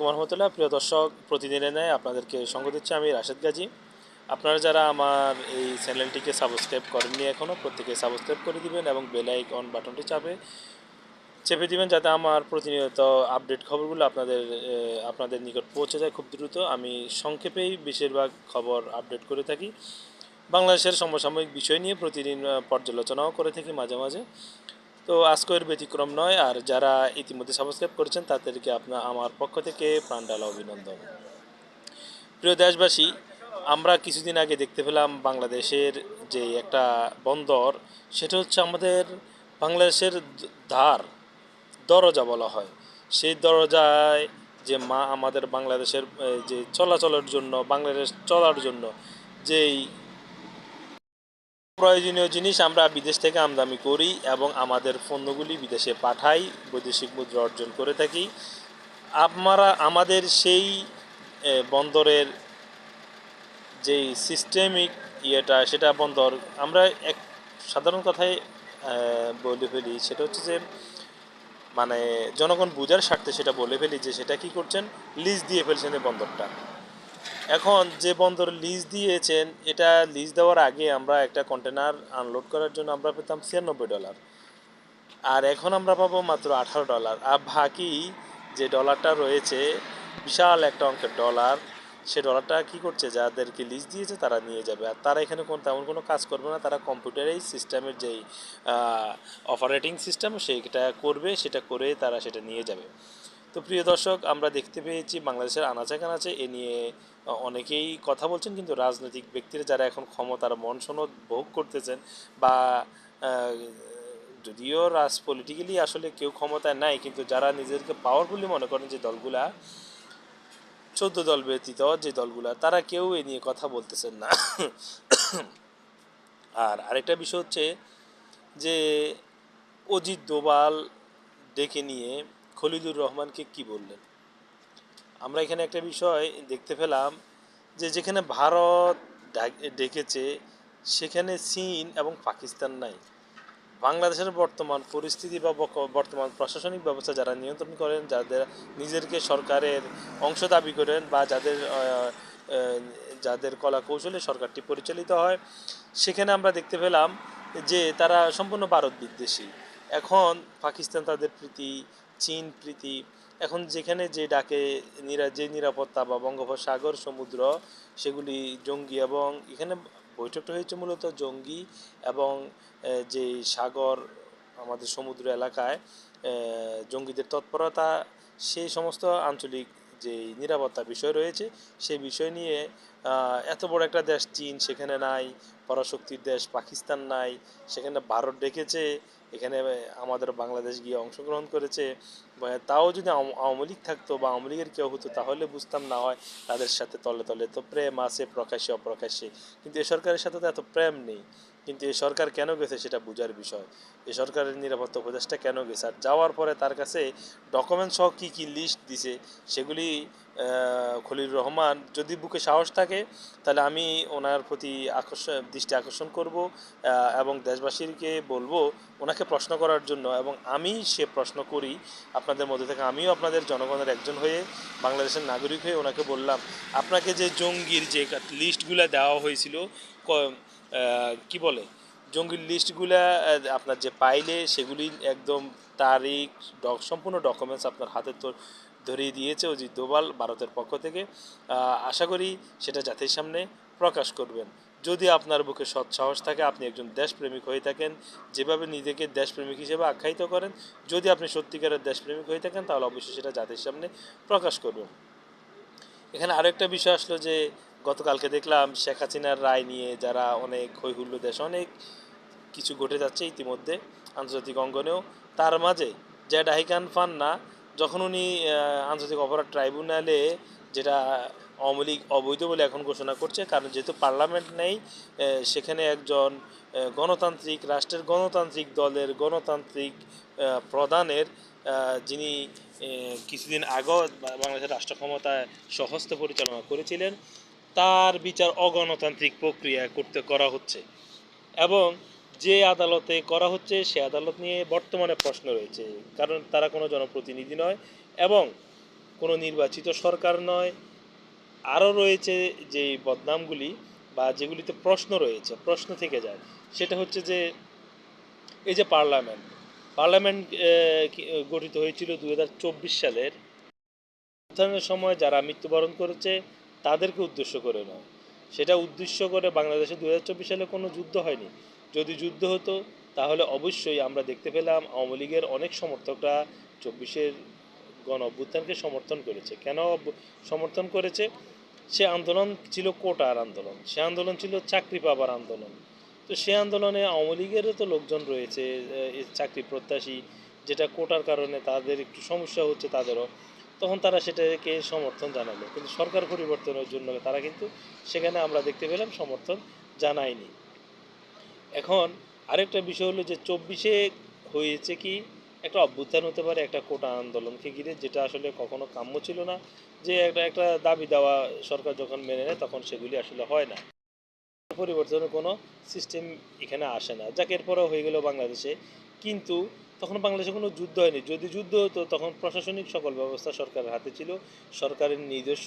আলাইকুম রহমতুল্লাহ প্রিয় দর্শক, প্রতিদিনের ন্যায় আপনাদেরকে সঙ্গ দিচ্ছি আমি রাশেদ গাজী। আপনারা যারা আমার এই চ্যানেলটিকে সাবস্ক্রাইব করেননি এখনও প্রত্যেকে সাবস্ক্রাইব করে দিবেন এবং বেল আইকন বাটনটি চাপে চেপে দিবেন যাতে আমার প্রতিনিয়ত আপডেট খবরগুলো আপনাদের আপনাদের নিকট পৌঁছে যায় খুব দ্রুত। আমি সংক্ষেপেই বেশিরভাগ খবর আপডেট করে থাকি। বাংলাদেশের সমসাময়িক বিষয় নিয়ে প্রতিদিন পর্যালোচনাও করে থাকি মাঝে মাঝে। তো আজকের ব্যতিক্রম নয়, আর যারা ইতিমধ্যে সাবস্ক্রাইব করেছেন, তাদেরকে আপনার আমার পক্ষ থেকে প্রাণডালা অভিনন্দন। প্রিয় দেশবাসী, আমরা কিছুদিন আগে দেখতে পেলাম বাংলাদেশের যে একটা বন্দর, সেটা হচ্ছে আমাদের বাংলাদেশের ধার, দরজা বলা হয়। সেই দরজায় যে মা, আমাদের বাংলাদেশের যে চলাচলের জন্য, বাংলাদেশ চলার জন্য, যেই প্রয়োজনীয় জিনিস আমরা বিদেশ থেকে আমদানি করি এবং আমাদের পণ্যগুলি বিদেশে পাঠাই, বৈদেশিক মুদ্রা অর্জন করে থাকি। আমরা আমাদের সেই বন্দরের যেই সিস্টেমিক ইয়েটা, সেটা বন্দর, আমরা এক সাধারণ কথায় বলে ফেলি, সেটা হচ্ছে যে মানে জনগণ বুঝার স্বার্থে সেটা বলে ফেলি যে সেটা কি করছেন? লিজ দিয়ে ফেলছেন এই বন্দরটা। এখন যে বন্দর লিজ দিয়েছেন, এটা লিজ দেওয়ার আগে আমরা একটা কন্টেনার আনলোড করার জন্য আমরা পেতাম ছিয়ানব্বই ডলার আর এখন আমরা পাবো মাত্র আঠারো ডলার আর বাকি যে ডলারটা রয়েছে, বিশাল একটা অঙ্কের ডলার সে ডলারটা কি করছে? যাদেরকে লিজ দিয়েছে, তারা নিয়ে যাবে। আর তারা এখানে কোন, তেমন কোনো কাজ করবে না। তারা কম্পিউটারেই সিস্টেমের যেই অপারেটিং সিস্টেম সেইটা করবে, সেটা করে তারা সেটা নিয়ে যাবে। তো প্রিয় দর্শক, আমরা দেখতে পেয়েছি বাংলাদেশের আনাচে কানাচে। এ নিয়ে অনেকেই কথা বলছেন, কিন্তু রাজনৈতিক ব্যক্তিরা যারা এখন ক্ষমতার মন সনদ ভোগ করতেছেন বা যদিও রাজ পলিটিক্যালি আসলে কেউ ক্ষমতায় নাই, কিন্তু যারা নিজেদেরকে পাওয়ারফুলি মনে করেন যে দলগুলা, চোদ্দ দল ব্যতীত যে দলগুলা, তারা কেউ এ নিয়ে কথা বলতেছেন না। আর আরেকটা বিষয় হচ্ছে যে অজিত দোবাল ডেকে নিয়ে খলিলুর রহমানকে কি বললেন? আমরা এখানে একটা বিষয় দেখতে পেলাম যে যেখানে ভারত ডেকেছে, সেখানে চীন এবং পাকিস্তান নাই। বাংলাদেশের বর্তমান পরিস্থিতি বা বর্তমান প্রশাসনিক ব্যবস্থা যারা নিয়ন্ত্রণ করেন, যাদের নিজেদেরকে সরকারের অংশ দাবি করেন বা যাদের যাদের কলা কৌশলে সরকারটি পরিচালিত হয়, সেখানে আমরা দেখতে পেলাম যে তারা সম্পূর্ণ ভারত বিদ্বেষী। এখন পাকিস্তান তাদের প্রীতি চীন, প্রীতি। এখন যেখানে যে ডাকে নিরা, যে নিরাপত্তা বা বঙ্গোপসাগর, সমুদ্র, সেগুলি জঙ্গি এবং এখানে বৈঠকটা হয়েছে মূলত জঙ্গি এবং যে সাগর আমাদের সমুদ্র এলাকায় জঙ্গিদের তৎপরতা সেই সমস্ত আঞ্চলিক যে নিরাপত্তা বিষয় রয়েছে সেই বিষয় নিয়ে এত বড় একটা দেশ চীন, সেখানে নাই, পরাশক্তির দেশ পাকিস্তান নাই, সেখানে ভারত ডেকেছে এখানে আমাদের বাংলাদেশ গিয়ে অংশগ্রহণ করেছে। তাও যদি আওয়াম- লীগ থাকতো বা আওয়ামী লীগের কেউ হতো, তাহলে বুঝতাম না হয় তাদের সাথে তলে তলে তো প্রেম আছে, প্রকাশ্যে, অপ্রকাশ্যে। কিন্তু এ সরকারের সাথে তো এত প্রেম নেই। কিন্তু এই সরকার কেন গেছে সেটা বোঝার বিষয়। এই সরকারের নিরাপত্তা উপদেষ্টা কেন গেছে? আর যাওয়ার পরে তার কাছে ডকুমেন্ট সহ কী কী লিস্ট দিছে, সেগুলি খলিল রহমান, যদি বুকে সাহস থাকে, তাহলে আমি ওনার প্রতি আকর্ষণ দৃষ্টি আকর্ষণ করব এবং দেশবাসীকে বলব ওনাকে প্রশ্ন করার জন্য, এবং আমি সে প্রশ্ন করি আপনাদের মধ্যে থেকে, আমিও আপনাদের জনগণের একজন হয়ে, বাংলাদেশের নাগরিক হয়ে ওনাকে বললাম, আপনাকে যে জঙ্গির যে লিস্টগুলো দেওয়া হয়েছিল, কি বলে? জঙ্গির লিস্টগুলা আপনার যে পাইলে সেগুলি একদম তারিখ সম্পূর্ণ ডকুমেন্টস আপনার হাতে তো ধরিয়ে দিয়েছে অজিত দোভাল ভারতের পক্ষ থেকে। আশা করি সেটা জাতির সামনে প্রকাশ করবেন। যদি আপনার বুকে সৎ সাহস থাকে, আপনি একজন দেশপ্রেমিক হয়ে থাকেন, যেভাবে নিজেকে দেশপ্রেমিক হিসেবে আখ্যায়িত করেন, যদি আপনি সত্যিকারের দেশপ্রেমিক হয়ে থাকেন, তাহলে অবশ্যই সেটা জাতির সামনে প্রকাশ করবেন। এখানে আরও একটা বিষয় আসলো যে, গতকালকে দেখলাম শেখ হাসিনার রায় নিয়ে যারা অনেক হৈহুল্লো দেশ, অনেক কিছু ঘটে যাচ্ছে ইতিমধ্যে আন্তর্জাতিক অঙ্গনেও। তার মাঝে ডাহিকান ফান না যখন উনি আন্তর্জাতিক অপরাধ ট্রাইব্যুনালে যেটা লীগ অবৈধ বলে এখন ঘোষণা করছে, কারণ যেহেতু পার্লামেন্ট নেই সেখানে একজন গণতান্ত্রিক, রাষ্ট্রের গণতান্ত্রিক দলের গণতান্ত্রিক প্রধানের যিনি কিছুদিন আগেও বাংলাদেশের রাষ্ট্র ক্ষমতায় সহস্ত পরিচালনা করেছিলেন, তার বিচার অগণতান্ত্রিক প্রক্রিয়া করতে, করা হচ্ছে। এবং যে আদালতে করা হচ্ছে, সে আদালত নিয়ে বর্তমানে প্রশ্ন রয়েছে। কারণ তারা কোনো জনপ্রতিনিধি নয় এবং কোনো নির্বাচিত সরকার নয়। আরও রয়েছে যে বদনামগুলি বা যেগুলিতে প্রশ্ন রয়েছে, প্রশ্ন থেকে যায়, সেটা হচ্ছে যে এই যে পার্লামেন্ট পার্লামেন্ট গঠিত হয়েছিল দু হাজার চব্বিশ সালের উত্থানের সময় যারা মৃত্যুবরণ করেছে, তাদেরকে উদ্দেশ্য করে নয়। সেটা উদ্দেশ্য করে বাংলাদেশে দু হাজার চব্বিশ সালে কোনো যুদ্ধ হয়নি। যদি যুদ্ধ হতো, তাহলে অবশ্যই আমরা দেখতে পেলাম আওয়ামী লীগের অনেক সমর্থকরা চব্বিশের গণ অভ্যুত্থানকে সমর্থন করেছে। কেন সমর্থন করেছে? সে আন্দোলন ছিল কোটার আন্দোলন। সে আন্দোলন ছিল চাকরি পাবার আন্দোলন। তো সে আন্দোলনে আওয়ামী লীগেরও তো লোকজন রয়েছে চাকরি প্রত্যাশী, যেটা কোটার কারণে তাদের একটু সমস্যা হচ্ছে তাদেরও। তখন তারা সেটাকে সমর্থন জানালো। কিন্তু সরকার পরিবর্তনের জন্য তারা কিন্তু সেখানে আমরা দেখতে পেলাম সমর্থন জানায়নি। এখন আরেকটা বিষয় হলো যে চব্বিশে হয়েছে কি একটা অভ্যুত্থান হতে পারে, একটা কোটা আন্দোলনকে ঘিরে, যেটা আসলে কখনো কাম্য ছিল না যে একটা একটা দাবি দেওয়া সরকার যখন মেনে নেয় তখন সেগুলি আসলে হয় না। পরিবর্তনের কোনো সিস্টেম এখানে আসে না। যাকে, এরপরেও হয়ে গেল বাংলাদেশে। কিন্তু তখন বাংলাদেশে কোনো যুদ্ধ হয়নি। যদি যুদ্ধ হতো তখন প্রশাসনিক সকল ব্যবস্থা সরকারের হাতে ছিল, সরকারের নিজস্ব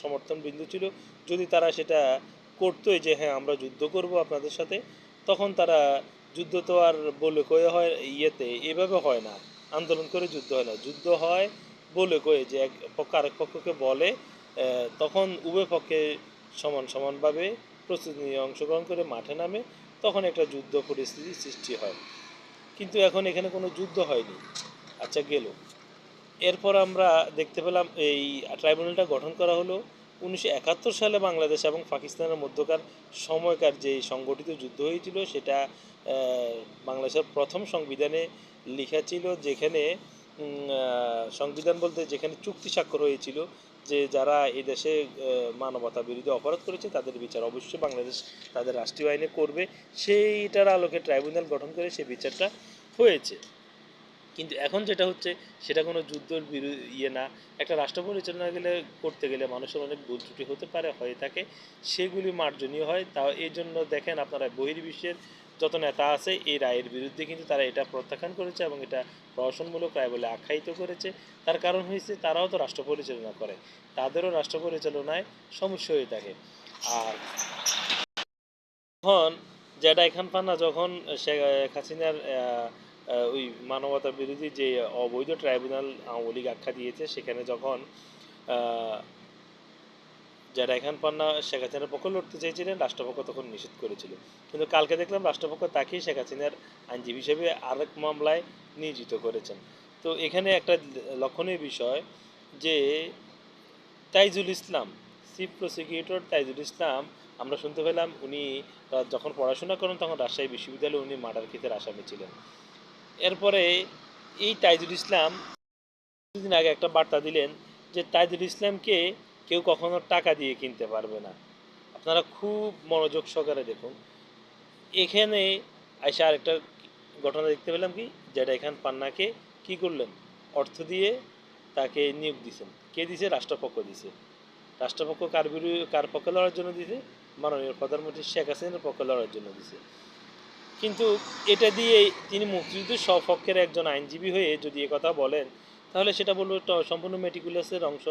সমর্থন বিন্দু ছিল। যদি তারা সেটা করতোই যে হ্যাঁ আমরা যুদ্ধ করব আপনাদের সাথে। তখন তারা যুদ্ধ তো আর বলে কয়ে হয় ইয়েতে, এভাবে হয় না। আন্দোলন করে যুদ্ধ হয় না। যুদ্ধ হয় বলে কয়ে যে এক পক্ষ, আরেক পক্ষকে বলে তখন উভয় পক্ষে সমান সমানভাবে প্রস্তুতি নিয়ে অংশগ্রহণ করে মাঠে নামে, তখন একটা যুদ্ধ পরিস্থিতি সৃষ্টি হয়। কিন্তু এখন এখানে কোনো যুদ্ধ হয়নি। আচ্ছা গেল। এরপর আমরা দেখতে পেলাম এই ট্রাইব্যুনালটা গঠন করা হলো। উনিশশো একাত্তর সালে বাংলাদেশ এবং পাকিস্তানের মধ্যকার সময়কার যে সংগঠিত যুদ্ধ হয়েছিল, সেটা বাংলাদেশের প্রথম সংবিধানে লেখা ছিল যেখানে সংবিধান বলতে যেখানে চুক্তি স্বাক্ষর হয়েছিল যে যারা এই দেশে মানবতা বিরোধী অপরাধ করেছে, তাদের বিচার অবশ্যই বাংলাদেশ তাদের রাষ্ট্রীয় আইনে করবে। সেইটার আলোকে ট্রাইব্যুনাল গঠন করে সেই বিচারটা হয়েছে। কিন্তু এখন যেটা হচ্ছে, সেটা কোনো যুদ্ধের ইয়ে না। একটা রাষ্ট্র পরিচালনা গেলে, করতে গেলে মানুষের অনেক ভুল ত্রুটি হতে পারে, হয়ে থাকে। সেগুলি মার্জনীয় হয়। তাও এই জন্য দেখেন আপনারা বহির্বিশ্বের যত নেতা আছে, এই রায়ের বিরুদ্ধে কিন্তু তারা এটা প্রত্যাখ্যান করেছে এবং এটা প্রহসনমূলক রায় বলে আখ্যায়িত করেছে। তার কারণ হয়েছে, তারাও তো রাষ্ট্র পরিচালনা করে। তাদেরও রাষ্ট্র পরিচালনায় সমস্যা হয়ে থাকে। আর তখন যেটা এখান পান্না যখন শেখ হাসিনার ওই মানবতা বিরোধী যে অবৈধ ট্রাইব্যুনাল আওয়ামী লীগ আখ্যা দিয়েছে, সেখানে যখন যারা এখান পান্না শেখ হাসিনার পক্ষ লড়তে চেয়েছিলেন, রাষ্ট্রপক্ষ তখন নিষেধ করেছিল। কিন্তু কালকে দেখলাম রাষ্ট্রপক্ষ তাকেই শেখ হাসিনার আইনজীবী হিসেবে আরেক মামলায় নিয়োজিত করেছেন। তো এখানে একটা লক্ষণীয় বিষয় যে, তাইজুল ইসলাম, চিফ প্রসিকিউটর তাইজুল ইসলাম, আমরা শুনতে পেলাম উনি যখন পড়াশোনা করেন তখন রাজশাহী বিশ্ববিদ্যালয়ে উনি মার্ডার কেসের আসামি ছিলেন। এরপরে এই তাইজুল ইসলাম কিছুদিন আগে একটা বার্তা দিলেন যে তাইজুল ইসলামকে কেউ কখনো টাকা দিয়ে কিনতে পারবে না। আপনারা খুব মনোযোগ সহকারে দেখুন। এখানে আইসা আরেকটা ঘটনা দেখতে পেলাম কি? যেটা এখান পান্নাকে কি করলেন? অর্থ দিয়ে তাকে নিয়োগ দিছেন। কে দিছে? রাষ্ট্রপক্ষ দিছে। রাষ্ট্রপক্ষ কার বিরুদ্ধে কার পক্ষে লড়ার জন্য দিছে? মাননীয় প্রধানমন্ত্রী শেখ হাসিনার পক্ষে লড়ার জন্য দিছে। কিন্তু এটা দিয়ে তিনি মুক্তিযুদ্ধের সপক্ষের একজন আইনজীবী হয়ে যদি কথা বলেন, তাহলে সেটা বলব সম্পূর্ণ মেটিকুলাসের অংশ।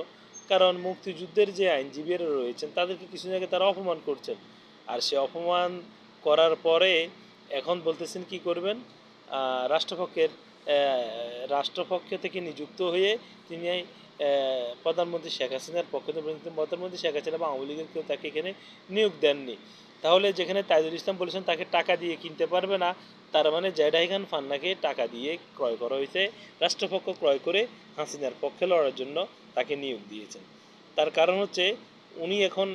কারণ মুক্তিযুদ্ধের যে আইনজীবীরা রয়েছেন, তাদেরকে কিছু জায়গায় তারা অপমান করছেন। আর সে অপমান করার পরে এখন বলতেছেন কি করবেন? রাষ্ট্রপক্ষের রাষ্ট্রপক্ষ থেকে নিযুক্ত হয়ে তিনি প্রধানমন্ত্রী শেখ হাসিনার পক্ষ থেকে প্রধানমন্ত্রী শেখ হাসিনা বা আওয়ামী লীগের কেউ তাকে এখানে নিয়োগ দেননি। তাহলে যেখানে তাইজুল ইসলাম বলেছেন তাকে টাকা দিয়ে কিনতে পারবে না, তার মানে জেডাই খান ফান্নাকে টাকা দিয়ে ক্রয় করা হয়েছে, রাষ্ট্রপক্ষ ক্রয় করে হাসিনার পক্ষে লড়ার জন্য তাকে নিয়োগ দিয়েছেন। তার কারণ হচ্ছে উনি এখন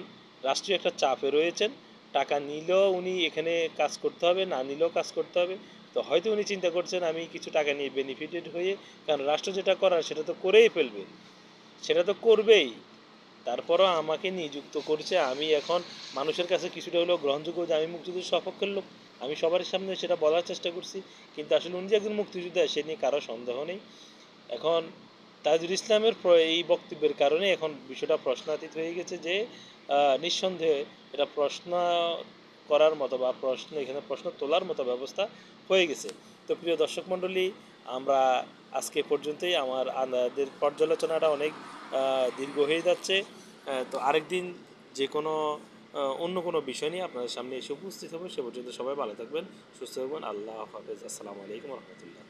রাষ্ট্রীয় একটা চাপে রয়েছেন, টাকা নিলেও উনি এখানে কাজ করতে হবে, না নিলেও কাজ করতে হবে। তো হয়তো উনি চিন্তা করছেন আমি কিছু টাকা নিয়ে বেনিফিটেড হয়ে, কারণ রাষ্ট্র যেটা করার সেটা তো করেই ফেলবে। সেটা তো করবেই। তারপরও আমাকে নিযুক্ত করছে। আমি এখন মানুষের কাছে কিছুটা হলেও গ্রহণযোগ্য যে আমি মুক্তিযুদ্ধের সপক্ষের লোক। আমি সবার সামনে সেটা বলার চেষ্টা করছি। কিন্তু আসলে উনি যে একজন মুক্তিযোদ্ধা, সে নিয়ে কারও সন্দেহ নেই। এখন তাজুল ইসলামের এই বক্তব্যের কারণে এখন বিষয়টা প্রশ্নাতীত হয়ে গেছে যে নিঃসন্দেহে এটা প্রশ্ন করার মতো বা প্রশ্ন, এখানে প্রশ্ন তোলার মতো ব্যবস্থা হয়ে গেছে। তো প্রিয় দর্শক মণ্ডলী, আমরা আজকে পর্যন্তই। আমার আমাদের পর্যালোচনাটা অনেক দীর্ঘ হয়ে যাচ্ছে। তো আরেকদিন যে কোনো অন্য কোনো বিষয় নিয়ে আপনাদের সামনে এসে উপস্থিত হবে। সে পর্যন্ত সবাই ভালো থাকবেন, সুস্থ থাকবেন। আল্লাহ হাফেজ। আসসালামু আলাইকুম রহমতুল্লাহ।